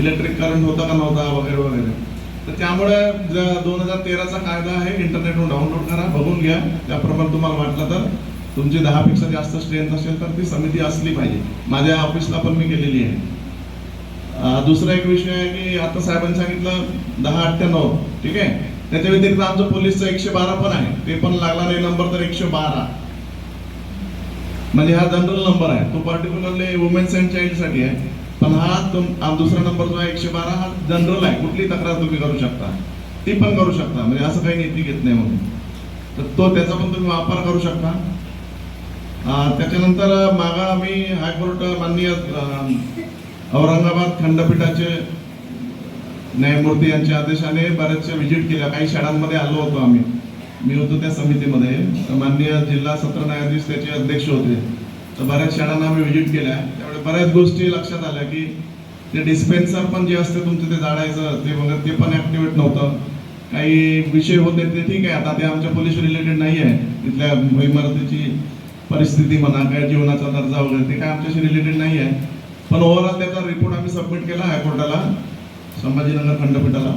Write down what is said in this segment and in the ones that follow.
Electric current होता का नव्हता वगैरे वगैरे. तर त्यामुळे दोन हजार तेराचा कायदा आहे इंटरनेटवर डाउनलोड करा बघून घ्या. त्याप्रमाणे तुम्हाला वाटलं तर तुमची दहापेक्षा जास्त स्ट्रेंथ असेल तर ती समिती असली पाहिजे. माझ्या ऑफिसला पण मी केलेली आहे. दुसरा एक विषय आहे की आता साहेबांनी सांगितलं दहा अठ्ठ्याण्णव ठीक आहे? त्याच्या व्यतिरिक्त आमचं पोलीसचं एकशे बारा पण आहे. ते पण लागला नाही नंबर तर एकशे बारा. म्हणजे हा जनरल नंबर आहे. तो पर्टिक्युलरली वुमेन्स अँड चाइल्डसाठी आहे. पण हा तुम दुसरा नंबर जो आहे एकशे बारा हा जनरल आहे. कुठली तक्रार तुम्ही करू शकता. ती पण करू शकता. म्हणजे असं काही नीती घेत नाही म्हणून. तर तो त्याचा पण तुम्ही वापर करू शकता. त्याच्यानंतर मागा आम्ही हायकोर्ट माननीय औरंगाबाद खंडपीठाचे न्यायमूर्ती यांच्या आदेशाने बऱ्याचशा व्हिजिट केल्या काही शाळांमध्ये आलो होतो आम्ही. मी होतो त्या समितीमध्ये. तर माननीय जिल्हा सत्र न्यायाधीश त्याचे अध्यक्ष होते. तर बऱ्याच शाळांना आम्ही व्हिजिट केल्या. बऱ्याच गोष्टी लक्षात आल्या की ते डिस्पेन्सर पण जे असते तुमचं ते जाळायचं ते वगैरे ते पण ऍक्टिवेट नव्हतं. काही विषय होते ते ठीक आहे आता ते आमच्या पोलीस रिलेटेड नाही आहे तिथल्या इमारतीची परिस्थिती म्हणा काय जीवनाचा दर्जा वगैरे ते काय आमच्याशी रिलेटेड नाही आहे पण ओव्हरऑल त्याचा रिपोर्ट आम्ही सबमिट केला हायकोर्टाला संभाजीनगर खंडपीठाला.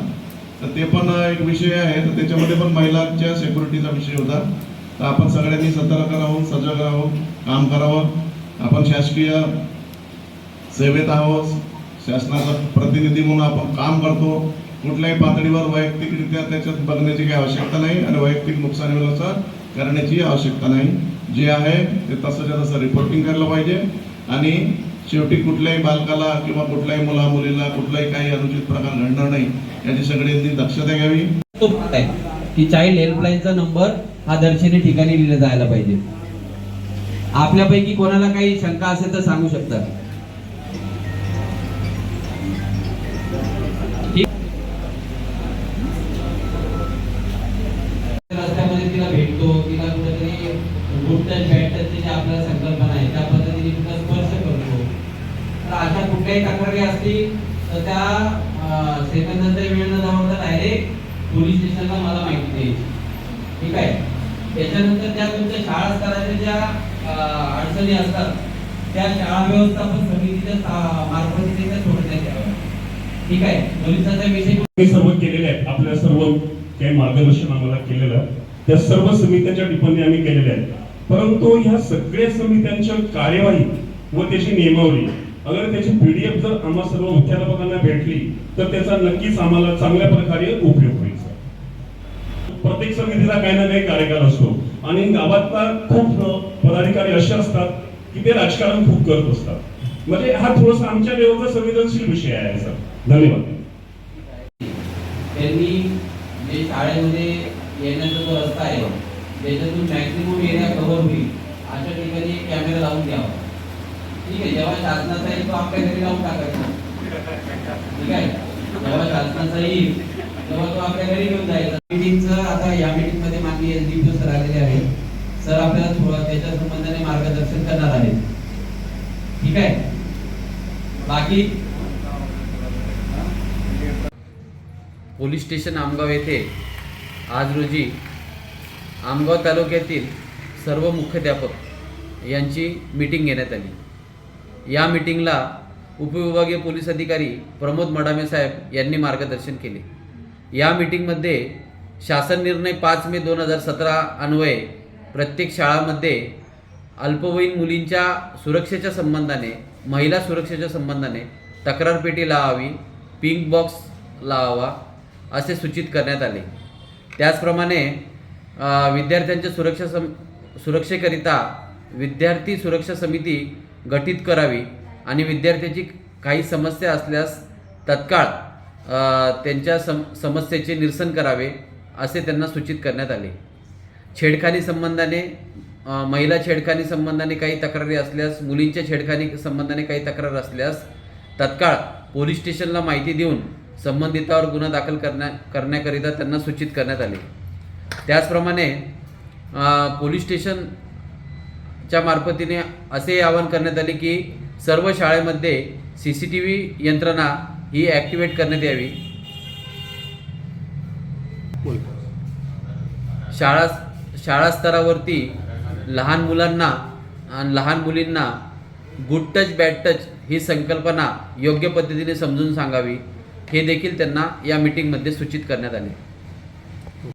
तर ते पण एक विषय आहे तर त्याच्यामध्ये पण महिलांच्या सिक्युरिटीचा विषय होता. तर आपण सगळ्यांनी सतर्क राहून सजग राहून काम करावं. आपण शासकीय सेवेत आहोत. शासनाचा प्रतिनिधी म्हणून आपण काम करतो. कुठल्याही पातळीवर वैयक्तिकरित्या त्याच्यात बघण्याची काही आवश्यकता नाही आणि वैयक्तिक नुकसान असं करण्याची आवश्यकता नाही. जे आहे ते तसंच्या तसं रिपोर्टिंग करायला पाहिजे. आणि शेवटी कुठल्याही बालकाला किंवा कुठल्याही मुला मुलीला कुठलाही काही अनुचित प्रकार घडणार नाही याची सगळ्यांनी दक्षता घ्यावी. की चाइल्ड हेल्पलाईनचा नंबर हा दर्शनी ठिकाणी लिहिला जायला पाहिजे. आपल्यापैकी कोणाला काही शंका असेल तर सांगू शकता. येतो तिला कुठेतरी गुड टच बॅड टचची जी आपल्याला संकल्पना आहे त्या पद्धतीने तिला स्पर्श करतो. तर अशा कुठल्याही तक्रारी असतील तर त्या अं, सेकंदाचा वेळ न जाऊन डायरेक्ट पोलीस स्टेशनला मला माहिती द्यायची. ठीक आहे? त्याच्यानंतर त्या तुमच्या शाळा स्तराच्या ज्या अडचणी असतात त्या शाळा व्यवस्थापन समितीच्या मार्फत त्या सोडण्यात याव्या ठीक आहे? पोलिसांचा विषय सर्व केलेले आहेत आपल्या सर्व काही मार्गदर्शन आम्हाला केलेलं आहे. त्या सर्व समित्यांच्या टिप्पणी आम्ही केलेल्या आहेत. परंतु ह्या सगळ्या समित्यांच्या कार्यवाही व त्याची नियमावली अगर त्याची पीडीएफ जर आम्हा सर्व मुख्याध्यापकांना भेटली तर त्याचा नक्कीच आम्हाला चांगल्या प्रकारे उपयोग होईल प्रत्येक समितीला काही ना काही कार्यकाल असतो. आणि गावातला खूप पदाधिकारी असे असतात की ते राजकारण खूप करत असतात. म्हणजे हा थोडासा आमच्या लेवलचा संवेदनशील विषय आहे सर धन्यवाद. त्यांनी जे शाळेमध्ये येण्याचा जो रस्ता आहे त्याच्यातून मॅक्सिमम एरिया कव्हर होईल अशा ठिकाणी एक कॅमेरा लावून द्यावा ठीक आहे जेव्हा शासनाचा येईल तो आपल्या घरी लावून टाकायचा. ठीक आहे? जेव्हा शासनाचा येईल तेव्हा तो आपल्या घरी घेऊन जायचा. मीटिंगचं आता या मीटिंगमध्ये माननीय एस सर आलेले आहेत. सर आपल्याला थोडं त्याच्या संबंधाने मार्गदर्शन करणार आहेत. ठीक आहे? बाकी? पोलीस स्टेशन आमगाव येथे आज रोजी आमगाव तालुक्यातील सर्व मुख्याध्यापक यांची मीटिंग घेण्यात आली. या मीटिंगला उपविभागीय पोलीस अधिकारी प्रमोद मडामे साहेब यांनी मार्गदर्शन केले. या मीटिंगमध्ये शासन निर्णय पाच मे दोन हजार सतरा अन्वये प्रत्येक शाळामध्ये अल्पवयीन मुलींच्या सुरक्षेच्या संबंधाने महिला सुरक्षेच्या संबंधाने तक्रार पेटी लावावी पिंक बॉक्स लावावा असे सूचित करण्यात आले. त्याचप्रमाणे विद्यार्थ्यांच्या सुरक्षा सम सुरक्षेकरिता विद्यार्थी सुरक्षा समिती गठीत करावी आणि विद्यार्थ्याची काही समस्या असल्यास तत्काळ त्यांच्या सम समस्येचे निरसन करावे असे त्यांना सूचित करण्यात आले. छेडखानी संबंधाने महिला छेडखानी संबंधाने काही तक्रारी असल्यास मुलींच्या छेडखानी संबंधाने काही तक्रार असल्यास तत्काळ पोलीस स्टेशनला माहिती देऊन संबंधितावर गुन्हा दाखल करण्या करण्याकरिता त्यांना सूचित करण्यात आले. त्याचप्रमाणे पोलीस स्टेशनच्या मार्फतीने असे आवाहन करण्यात आले की सर्व शाळेमध्ये सी सी टी व्ही यंत्रणा ही ॲक्टिवेट करण्यात यावी. शाळा शाळा स्तरावरती लहान मुलांना आणि लहान मुलींना गुड टच बॅड टच ही संकल्पना योग्य पद्धतीने समजून सांगावी. हे देखील त्यांना या मीटिंगमध्ये सूचित करण्यात आले.